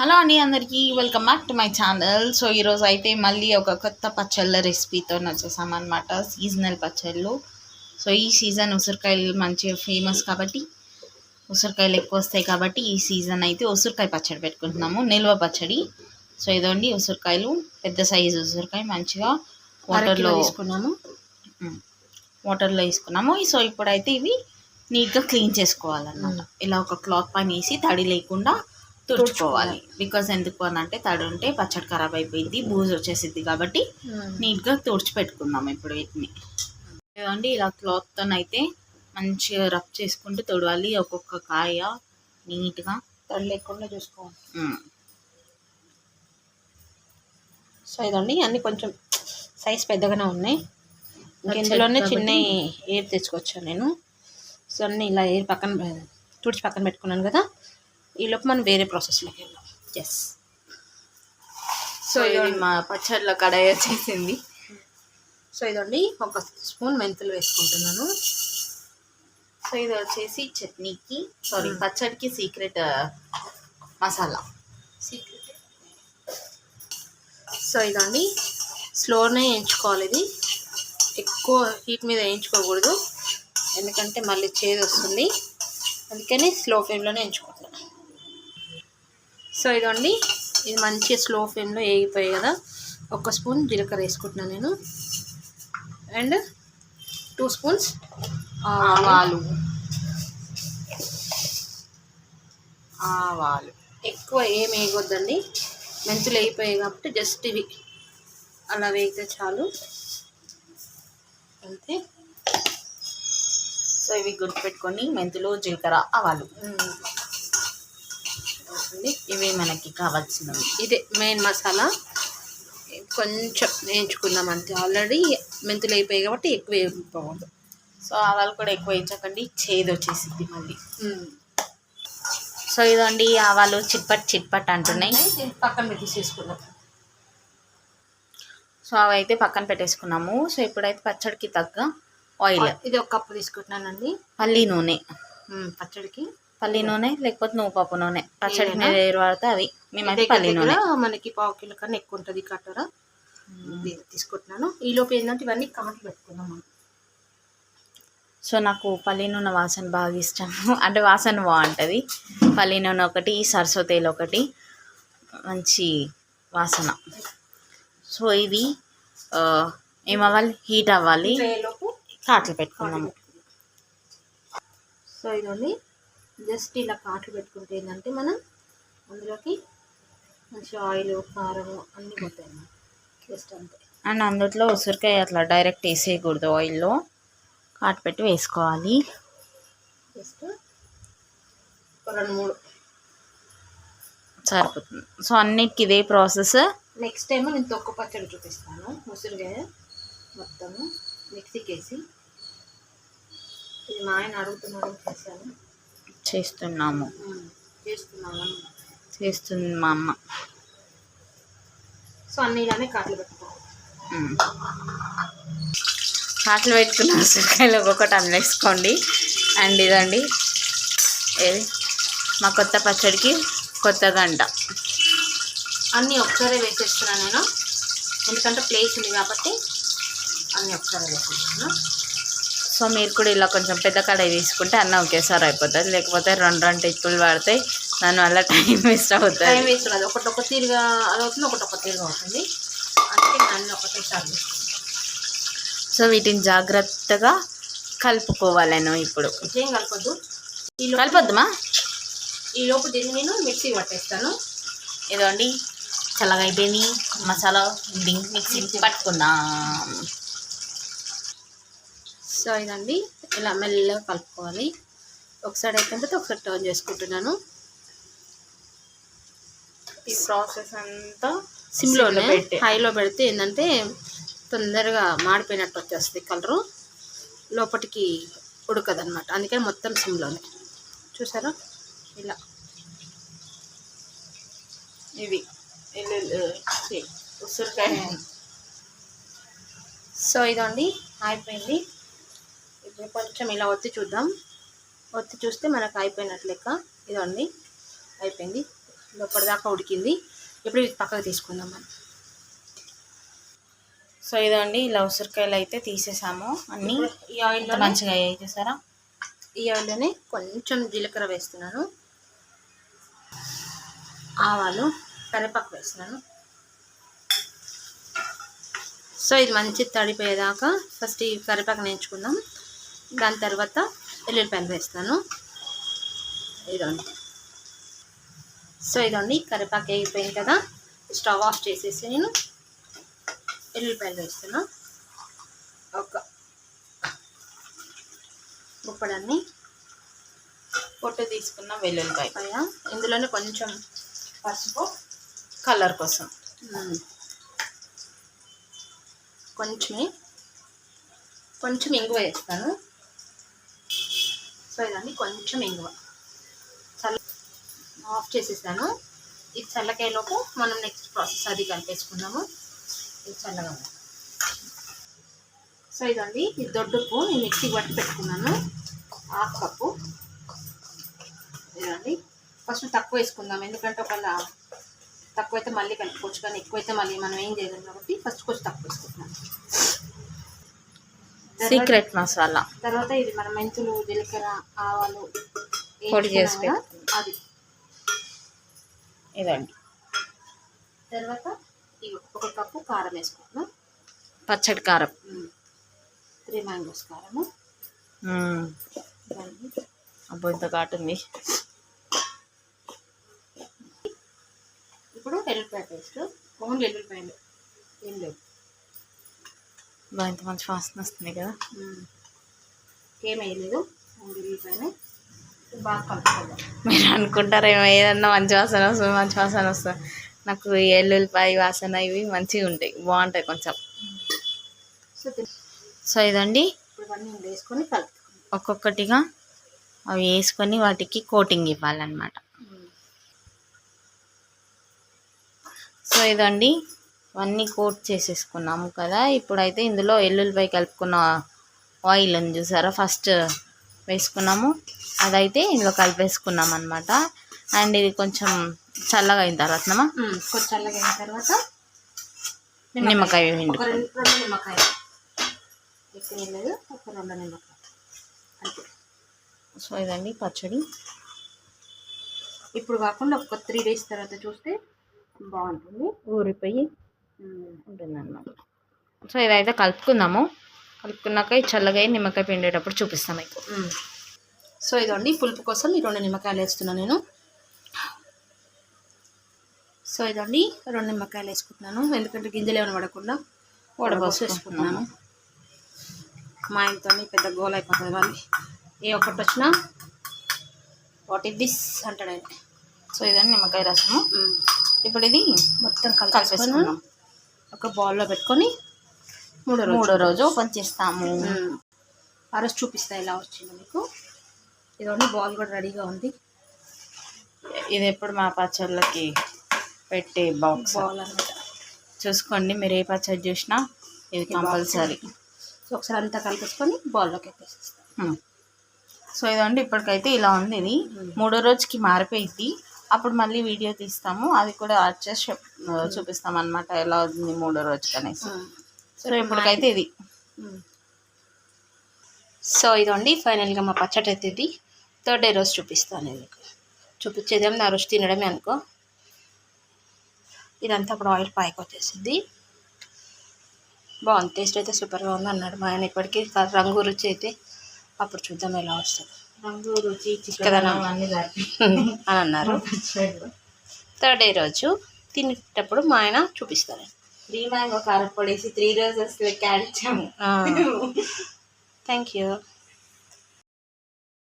Hello అండి అందరికీ welcome back to my channel. So ఈరోజు అయితే మళ్ళీ ఒక కొత్త పచ్చళ్ళ రెసిపీతో వచ్చేసామన్నమాట సీజనల్ పచ్చళ్ళు. సో ఈ సీజన్ ఉసిరికాయలు మంచిగా ఫేమస్ కాబట్టి ఉసిరికాయలు ఎక్కువ వస్తాయి కాబట్టి ఈ సీజన్ అయితే ఉసిరికాయ పచ్చడి పెట్టుకుంటున్నాము నిల్వ పచ్చడి. సో ఇదండి ఉసిరికాయలు పెద్ద సైజు ఉసిరికాయ మంచిగా వాటర్లో తీసుకున్నాము. వాటర్లో వేసుకున్నాము సో ఇప్పుడైతే ఇవి నీట్గా క్లీన్ చేసుకోవాలన్నమాట. ఇలా ఒక క్లాత్ పైన వేసి తడి లేకుండా తుడుచుకోవాలి. బికాజ్ ఎందుకు అని అంటే తడి ఉంటే పచ్చడి ఖరాబ్ అయిపోయింది బూజు వచ్చేసింది కాబట్టి నీట్గా తుడిచి పెట్టుకుందాం ఇప్పుడు వీటిని. ఇదండి ఇలా క్లాత్తో అయితే మంచిగా రబ్ చేసుకుంటూ తుడవాలి ఒక్కొక్క కాయ నీట్గా. తడి లేకుండా చూసుకోవాలి. సో ఇదండి అన్ని కొంచెం సైజ్ పెద్దగానే ఉన్నాయి. ఇంకా ఇందులోనే చిన్న ఏర్ తెచ్చుకొచ్చాను నేను. సో అన్ని ఇలా ఏర్ పక్కన తుడిచి పక్కన పెట్టుకున్నాను కదా. ఈలోపు మనం వేరే ప్రాసెస్లోకి వెళ్దాం. ఎస్ సో ఇది మా పచ్చడిలో కడాయి వచ్చేసింది. సో ఇదండి ఒక స్పూన్ మెంతులు వేసుకుంటున్నాను. సో ఇది వచ్చేసి చట్నీకి సారీ పచ్చడికి సీక్రెట్ మసాలా సీక్రెట్ సో ఇదండి స్లోనే వేయించుకోవాలి ఇది. ఎక్కువ హీట్ మీద వేయించుకోకూడదు. ఎందుకంటే మళ్ళీ చేదు వస్తుంది అందుకని స్లో ఫ్లేమ్లోనే వేయించుకుంటున్నాను సో ఇదండి ఇది మంచిగా స్లో ఫ్లేమ్లో వేగిపోయాయి కదా. ఒక స్పూన్ జీలకర్ర వేసుకుంటున్నాను నేను. అండ్ టూ స్పూన్స్ ఆవాలు. ఆవాలు. ఎక్కువ ఏం వేయకూడదండి మెంతులు వేగిపోయాయి కాబట్టి జస్ట్ ఇవి. అలా వేగితే చాలు. అంతే. సో ఇవి గుర్తుపెట్టుకొని మెంతులు జీలకర్ర ఆవాలు. అవుతుంది ఇవి మనకి కావాల్సినవి. ఇదే మెయిన్ మసాలా కొంచెం వేయించుకుందాం అంతే. ఆల్రెడీ మెంతులు అయిపోయాయి కాబట్టి ఎక్కువ వేయకూడదు. సో ఆవాలు కూడా ఎక్కువ వేయించకండి. చేదు వచ్చేసింది మళ్ళీ. సో ఇదండి ఆవాలు చిట్పట్ చిట్పట్ అంటున్నాయి. పక్కన పెట్టి తీసుకుందాం సో అవి అయితే పక్కన పెట్టేసుకున్నాము. సో ఇప్పుడైతే పచ్చడికి తగ్గ ఆయిల్. ఇది ఒక కప్పు తీసుకుంటున్నానండి. పల్లి నూనె. పచ్చడికి. పల్లి నూనె లేకపోతే నువ్వు పప్పు నూనె? మీరు ఏది వాడితే అవి. మేమైతే పల్లి నూనె మనకి పావు కిలో కన్నా ఎక్కువ ఉంటుంది కట్టరా. ఇది తీసుకుంటున్నాను. ఈ లోపు ఏంటంటే ఇవన్నీ కాట్లు పెట్టుకుందాం మనం. సో నాకు పల్లి నూనె వాసన బాగా ఇష్టం. అంటే వాసన బాగుంటుంది. పల్లి నూనె ఒకటి సరస్వ తేలు ఒకటి. మంచి వాసన. సో ఇవి ఏమవ్వాలి? హీట్ అవ్వాలి. కాట్లు పెట్టుకున్నాము సో ఇదండి జస్ట్ ఇలా కాట్లు పెట్టుకుంటే ఏంటంటే మనం అందులోకి మంచి ఆయిల్ కారం అన్నీ పోతాయి అన్నమాట. జస్ట్ అంతే. అండ్ అందులో ఉసిరికాయ అట్లా డైరెక్ట్ వేసేయకూడదు ఆయిల్లో. కాటు పెట్టి వేసుకోవాలి. జస్ట్ ఒక రెండు మూడు. సరిపోతుంది. సో అన్నిటికి ఇదే ప్రాసెస్. నెక్స్ట్ టైం నేను తొక్కు పచ్చడి చూపిస్తాను. ముసురుగాయ మొత్తము మిక్సీకి వేసి. ఇది మా ఆయన అడుగుతున్నాడు చేశాను. చేస్తున్నాము. చేస్తుంది మా అమ్మ సో కాట్లు పెట్టుకోవాలి ఉమ్. కాట్లు పెట్టుకున్న ఉసిరికాయలు ఒక్కొక్కటి అందులో వేసుకోండి అండ్ ఇదండి. ఏది మా కొత్త పచ్చడికి కొత్త గంట. అన్నీ ఒకసారి వేసేస్తున్నాను నేను. ఎందుకంటే ప్లేస్ ఉంది కాబట్టి అన్నీ ఒకసారి వేసేస్తున్నాను సో మీరు కూడా ఇలా కొంచెం పెద్ద కడాయి తీసుకుంటే అన్న ఒకేసారి అయిపోతుంది. లేకపోతే రెండు రెండు టిక్కులు పడతాయి దానివల్ల టైం వేస్ట్ టైం అవుతుంది వేస్ట్ కాదు. ఒకటి ఒక తీరుగా అది అవుతుంది ఒకటి ఒక తీరుగా అవుతుంది. అందుకే నేను అన్నీ ఒకటేసారి. సో వీటిని జాగ్రత్తగా కలుపుకోవాలను ఇప్పుడు. ఏం కలపొద్దు? కలిపొద్దుమా? ఈ లోపు దీన్ని నేను మిక్సీ పట్టేస్తాను. ఇదండి చల్లగా అయిపోయింది. మసాలా మిక్సీ పట్టుకుందాం. సో ఇదండి. ఇలా మెల్లగా కలుపుకోవాలి. ఒకసారి అయిపోయిన తర్వాత ఒకసారి టర్న్ చేసుకుంటున్నాను. ఈ ప్రాసెస్ అంతా సిమ్లోనే పెట్టి. హైలో పెడితే ఏంటంటే తొందరగా మాడిపోయినట్టు వచ్చేస్తుంది కలరు లోపటికి ఉడకదు అనమాట అందుకని మొత్తం సిమ్లోనే చూసారా? ఇలా. ఇవి. ఉసిరికాయ. సో ఇదండి. అయిపోయింది. కొంచెం ఇలా ఒత్తి చూద్దాం. ఒత్తి చూస్తే మనకు అయిపోయినట్లు లెక్క. ఇదండి. అయిపోయింది. ఇప్పటిదాకా ఉడికింది. ఇప్పుడు ఇది పక్కకు తీసుకుందాం మనం. సో ఇదండి. ఇలా ఉసిరికాయలు అయితే తీసేసాము. అన్నీ ఈ ఆయిల్లో మంచిగా అయ్యాయి చూసారా? ఈ ఆయిల్లోనే కొంచెం జీలకర్ర వేస్తున్నాను. ఆవాలు కరివేపాకు వేస్తున్నాను. సో ఇది మంచి తడిపోయేదాకా ఫస్ట్ ఈ కరివేపాకు నేర్చుకుందాం దాని తర్వాత ఎల్లుల్లిపాయలు వేస్తాను. ఇదండి సో ఇదండి కరివేపాకు అయిపోయింది కదా స్టవ్ ఆఫ్ చేసేసి నేను ఎల్లుల్లిపాయలు వేస్తున్నా. ఒక గుప్పడాన్ని పొట్టు తీసుకున్న వెల్లుల్లిపాయ పైన ఇందులోనే కొంచెం పసుపు కలర్ కోసం. కొంచెమే కొంచెం ఇంగువ వేస్తాను. సో ఇదండి కొంచెం ఇంగువ. చల్ల ఆఫ్ చేసేసాను. ఇది చల్లకాయలోపు మనం నెక్స్ట్ ప్రాసెస్ అది కలిపేసుకుందాము. ఇది చల్లగా ఉంది. సో ఇదండి. ఇది దొడ్డుప్పు నేను మిక్సీ పట్టి పెట్టుకున్నాను. Half cup. ఇదండి. ఫస్ట్ తక్కువ వేసుకుందాం. ఎందుకంటే ఒకవేళ తక్కువ అయితే మళ్ళీ కలుపుకోవచ్చు. కానీ ఎక్కువైతే మళ్ళీ మనం ఏం చేయలేము కాబట్టి ఫస్ట్ కొంచెం తక్కువ వేసుకుంటున్నాం సీక్రెట్ మసాలా. తర్వాత ఇది మన మెంతులు జీలకర్ర ఆవాలు పొడి చేసి అది. ఇదండి. తర్వాత ఒక కప్పు కారం వేసుకుంటున్నాం. పచ్చడి కారం. త్రీ మ్యాంగోస్ కారము. అబ్బో ఇంత కాటుంది ఇప్పుడు ఎల్లుల్లిపాయ పేస్ట్. ఓన్లీ ఎల్లుల్లిపాయలు. ఏం బా ఇంత మంచి వాసన వస్తుంది కదా. ఏం వేయలేదు. ఓన్లీ ఎల్లుల్లిపాయనే బాగా కలుపుకోవాలి మీరు అనుకుంటారేమో ఏదన్నా మంచి వాసన వస్తుంది మంచి వాసన వస్తుంది. నాకు ఎల్లుల్లిపాయ వాసన ఇవి మంచిగా ఉంటాయి బాగుంటాయి కొంచెం. సో ఇదండి. వేసుకొని ఒక్కొక్కటిగా అవి వేసుకొని వాటికి కోటింగ్ ఇవ్వాలన్నమాట. సో ఇదండి. ఇవన్నీ కోట్ చేసేసుకున్నాము కదా. ఇప్పుడైతే ఇందులో ఎల్లుల్లిపాయ కలుపుకున్న ఆయిల్ ఉంది చూసారా? ఫస్ట్ వేసుకున్నాము. అదైతే ఇందులో కలిపేసుకున్నాం అనమాట అండ్ ఇది కొంచెం చల్లగా అయిన. కొంచెం చల్లగా అయిన తర్వాత నిమ్మకాయ రెండు నిమ్మకాయ ఎక్కువ ఏం లేదు. ఒక రెండు నిమ్మకాయ అంతే. సో ఇదండి పచ్చడి. ఇప్పుడు కాకుండా ఒక త్రీ డేస్ తర్వాత చూస్తే బాగుంటుంది. ఊరిపోయి ఉంటుందన్నమాట. సో ఇదైతే కలుపుకుందాము. కలుపుకున్నాక ఈ చల్లగా అయి నిమ్మకాయ పిండేటప్పుడు చూపిస్తాం మీకు. సో ఇదండి పులుపు కోసం ఈ రెండు నిమ్మకాయలు వేస్తున్నాను నేను. సో ఇదండి రెండు నిమ్మకాయలు వేసుకుంటున్నాను. ఎందుకంటే గింజలు ఏమైనా పడకుండా వడబోసి వేసుకుంటున్నాను. మా ఇంట్లో పెద్ద గోల్ అయిపోతుంది మళ్ళీ ఏ ఒక్కటి వచ్చినా వాట్ ఇస్ దిస్ అంటాడు ఆయన. సో ఇదండి నిమ్మకాయ రసము. ఇప్పుడు ఇది మొత్తం కలిపేసుకున్నాం కలిపేసుకున్నాం ఒక బౌల్లో పెట్టుకొని మూడో రోజు. మూడో రోజు ఓపెన్ చేస్తాము. ఆ రోజు చూపిస్తా ఎలా వచ్చిందో మీకు. ఇదండి బాల్ కూడా రెడీగా ఉంది. ఇది ఎప్పుడు మా పచ్చళ్ళకి పెట్టే బాక్స్ బాల్ అనమాట చూసుకోండి మీరు ఏ పచ్చడి చూసినా ఇది కంపల్సరీ సో ఒకసారి అంతా కలిపేసుకొని బాల్లోకి ఎత్తేసేస్తాం. సో ఇదండి ఇప్పటికైతే ఇలా ఉంది ఇది. మూడో రోజుకి మారిపోయింది. అప్పుడు మళ్ళీ వీడియో తీస్తాము. అది కూడా యాడ్ చేసి చెప్- చూపిస్తాం అనమాట ఎలా ఉంది మూడో రోజుకి అనేసి సో ఇప్పటికైతే ఇది. సో ఇదండి ఫైనల్గా మా పచ్చడి అయితే ఇది థర్డ్ డే రోజు చూపిస్తాను మీకు. చూపించేదేమో ఆ రోజు తినడమే అనుకో. ఇదంతా అప్పుడు ఆయిల్ పైకి వచ్చేసింది. బాగుంది. టేస్ట్ అయితే సూపర్గా ఉంది అన్నాడు మా ఆయన ఇప్పటికీ. రంగు రుచి అయితే అప్పుడు చూద్దాం ఎలా వస్తుంది. రుచి చిక్కదనం అని అన్నారు. థర్డ్ డే రోజు తినేటప్పుడు మా ఆయన చూపిస్తారు త్రీ మ్యాంగో కారపొడేసి త్రీ రోజెస్ లెక్క థ్యాంక్ యూ.